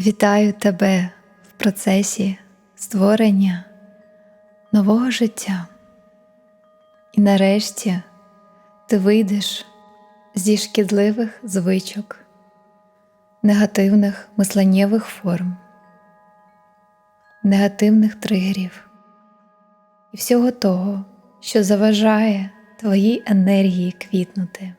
Вітаю тебе в процесі створення нового життя. І нарешті ти вийдеш зі шкідливих звичок, негативних мисленнєвих форм, негативних тригерів і всього того, що заважає твоїй енергії квітнути.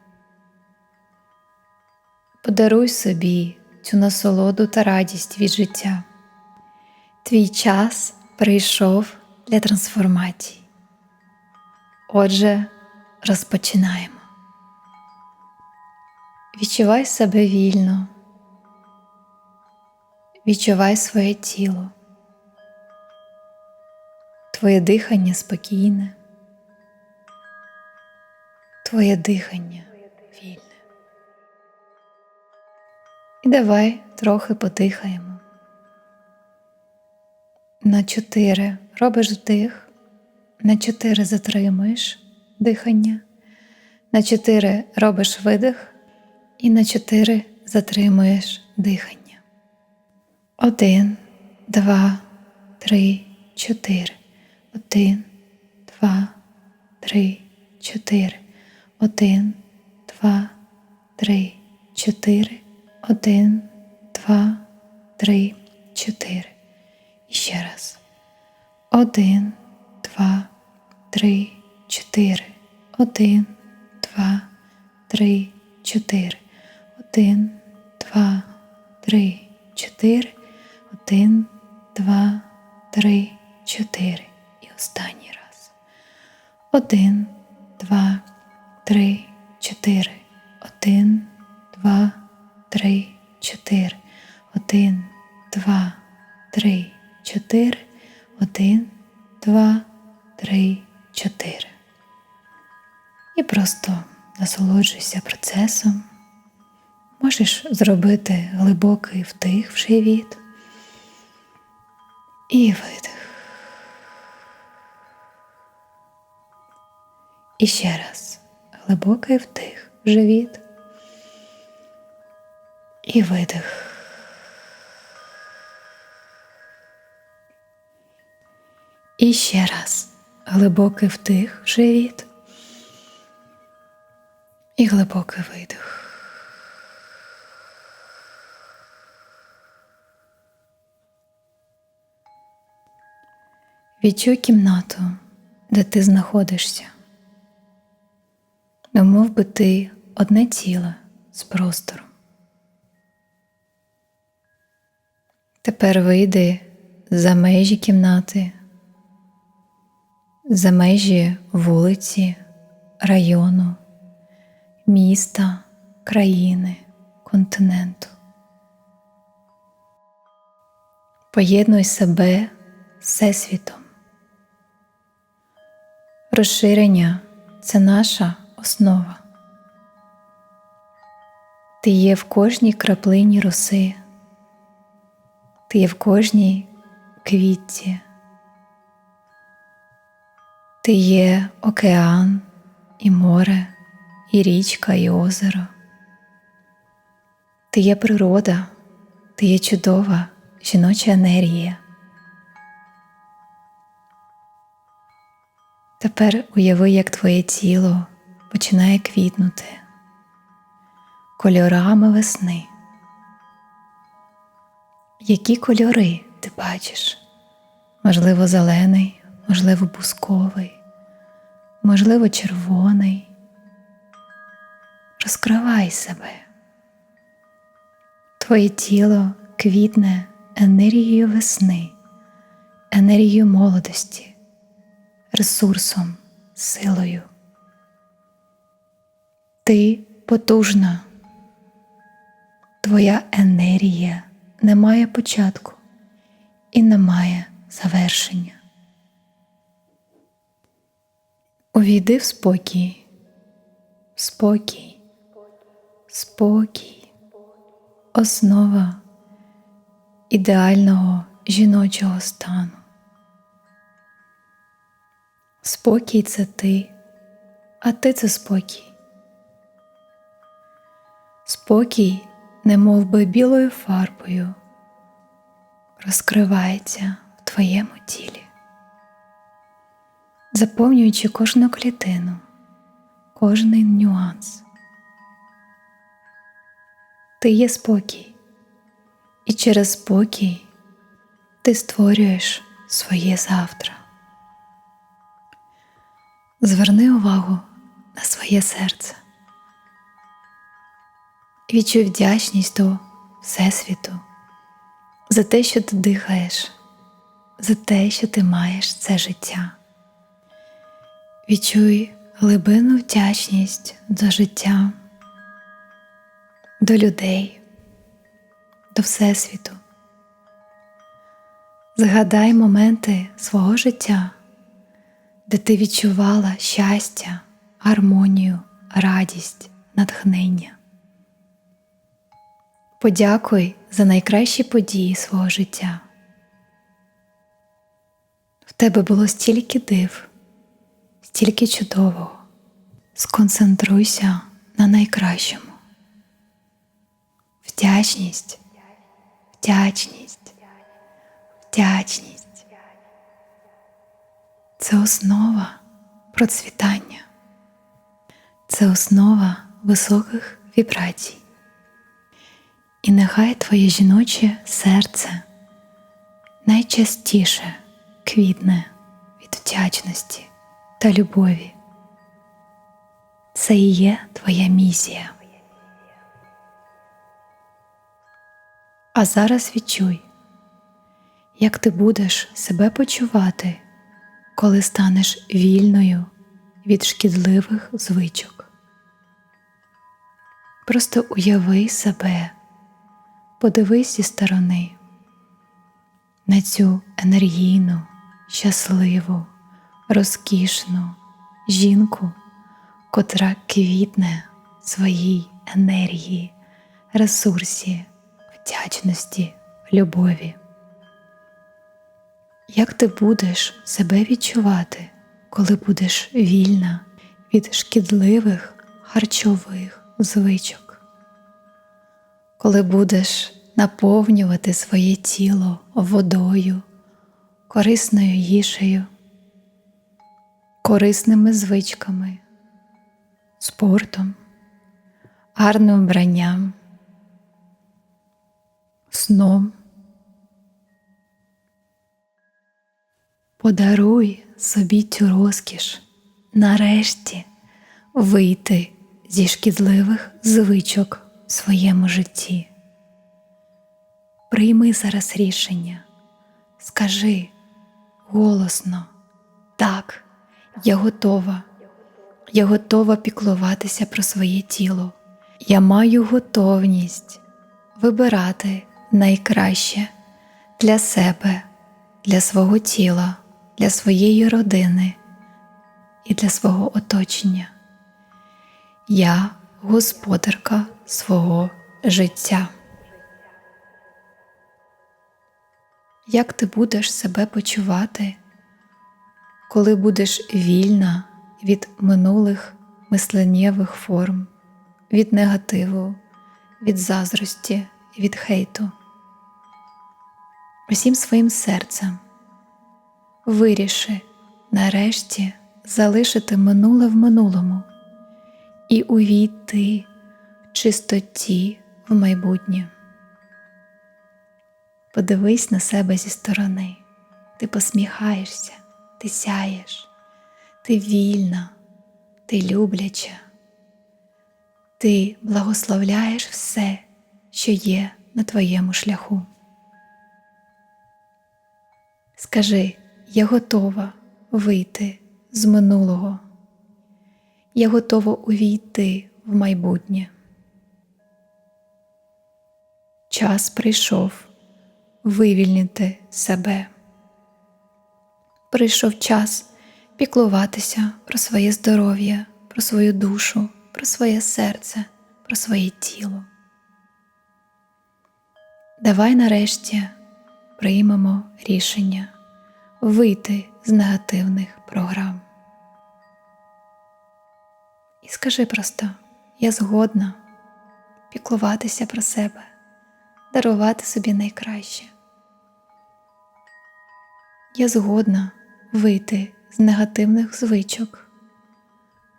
Подаруй собі цю насолоду та радість від життя. Твій час прийшов для трансформації. Отже, розпочинаємо. Відчувай себе вільно, відчувай своє тіло, твоє дихання спокійне, твоє дихання давай трохи подихаємо. На чотири робиш вдих, на чотири затримуєш дихання, на чотири робиш видих і на чотири затримуєш дихання. Один, два, три, чотири. Один, два, три, чотири. Один, два, три, чотири. Один, два, три, чотири. І ще раз. Один, два, три, чотири. Один, два, три, чотири. Один, два, три, чотири. Один, два, три, чотири. І останній раз. Один, два, три, чотири. Один, два, чотири. Один, два, три, чотири. І просто насолоджуйся процесом. Можеш зробити глибокий вдих в живіт і видих. І ще раз глибокий вдих в живіт і видих. І ще раз глибокий вдих в живіт і глибокий видих. Відчуй кімнату, де ти знаходишся. Немов би ти одне ціле з простором. Тепер вийди за межі кімнати, за межі вулиці, району, міста, країни, континенту. Поєднуй себе з Всесвітом. Розширення це наша основа. Ти є в кожній краплині роси. Ти є в кожній квітці. Ти є океан і море, і річка, і озеро. Ти є природа, ти є чудова жіноча енергія. Тепер уяви, як твоє тіло починає квітнути кольорами весни. Які кольори ти бачиш? Можливо, зелений, можливо, бусковий, можливо, червоний. Розкривай себе. Твоє тіло квітне енергією весни, енергією молодості, ресурсом, силою. Ти потужна, твоя енергія не має початку і не має завершення. Увійди в спокій, спокій, спокій, основа ідеального жіночого стану. Спокій це ти, а ти це спокій. Спокій, не би білою фарбою, розкривається в твоєму тілі, заповнюючи кожну клітину, кожний нюанс. Ти є спокій, і через спокій ти створюєш своє завтра. Зверни увагу на своє серце. Відчуй вдячність до Всесвіту за те, що ти дихаєш, за те, що ти маєш це життя. Відчуй глибинну вдячність до життя, до людей, до Всесвіту. Згадай моменти свого життя, де ти відчувала щастя, гармонію, радість, натхнення. Подякуй за найкращі події свого життя. В тебе було стільки див, стільки чудового. Сконцентруйся на найкращому. Вдячність, вдячність, вдячність. Це основа процвітання, це основа високих вібрацій. І нехай твоє жіноче серце найчастіше квітне від вдячності та любові. Це і є твоя місія. А зараз відчуй, як ти будеш себе почувати, коли станеш вільною від шкідливих звичок. Просто уяви себе подивись зі сторони на цю енергійну, щасливу, розкішну жінку, котра квітне своїй енергії, ресурсі, вдячності, любові. Як ти будеш себе відчувати, коли будеш вільна від шкідливих харчових звичок? коли будеш наповнювати своє тіло водою, корисною їжею, корисними звичками, спортом, гарним вбранням, сном. Подаруй собі цю розкіш нарешті вийти зі шкідливих звичок в своєму житті. Прийми зараз рішення, скажи голосно, так, я готова, я готова піклуватися про своє тіло. Я маю готовність вибирати найкраще для себе, для свого тіла, для своєї родини і для свого оточення. Я господарка свого життя. Як ти будеш себе почувати, коли будеш вільна від минулих мисленнєвих форм, від негативу, від заздрості, від хейту? Усім своїм серцем виріши нарешті залишити минуле в минулому і увійти в чистоті в майбутнє. Подивись на себе зі сторони, ти посміхаєшся, ти сяєш, ти вільна, ти любляча, ти благословляєш все, що є на твоєму шляху. Скажи, я готова вийти з минулого я готова увійти в майбутнє. Час прийшов вивільнити себе. Прийшов час піклуватися про своє здоров'я, про свою душу, про своє серце, про своє тіло. Давай нарешті приймемо рішення вийти з негативних програм. І скажи просто, я згодна піклуватися про себе, дарувати собі найкраще. Я згодна вийти з негативних звичок.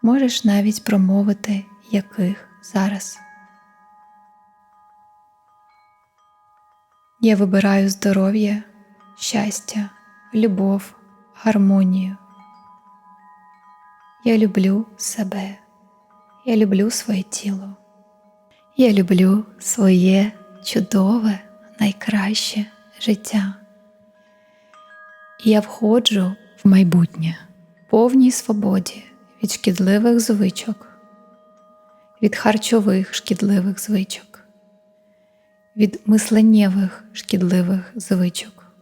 Можеш навіть промовити яких зараз. Я вибираю здоров'я, щастя, любов, гармонію. Я люблю себе. Я люблю своє тіло. Я люблю своє чудове, найкраще життя. І я входжу в майбутнє в повній свободі від шкідливих звичок, від харчових шкідливих звичок, від мисленнєвих шкідливих звичок.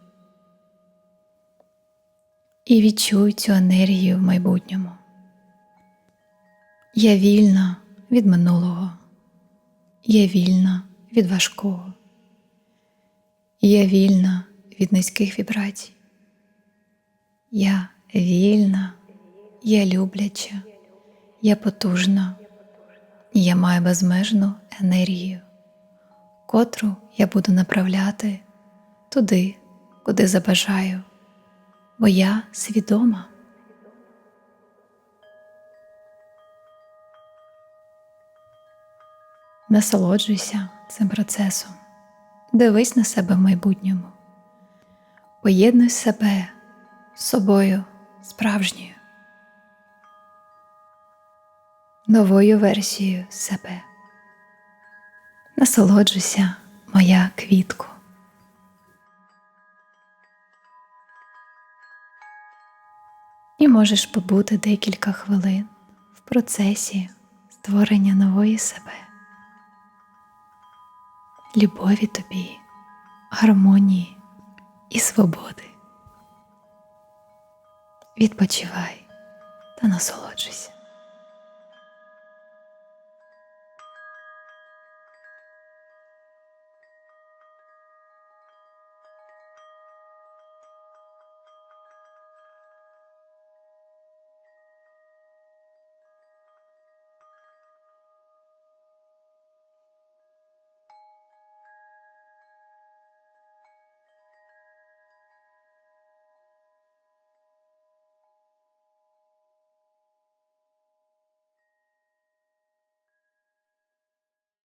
І відчуй цю енергію в майбутньому. Я вільна від минулого. Я вільна від важкого. Я вільна від низьких вібрацій. Я вільна, я любляча, я потужна, я маю безмежну енергію, котру я буду направляти туди, куди забажаю, бо я свідома. Насолоджуйся цим процесом, дивись на себе в майбутньому, поєднуй себе собою справжньою, новою версією себе. Насолоджуйся, моя квітко. І можеш побути декілька хвилин в процесі створення нової себе любові тобі, гармонії і свободи. Відпочивай та насолоджуйся.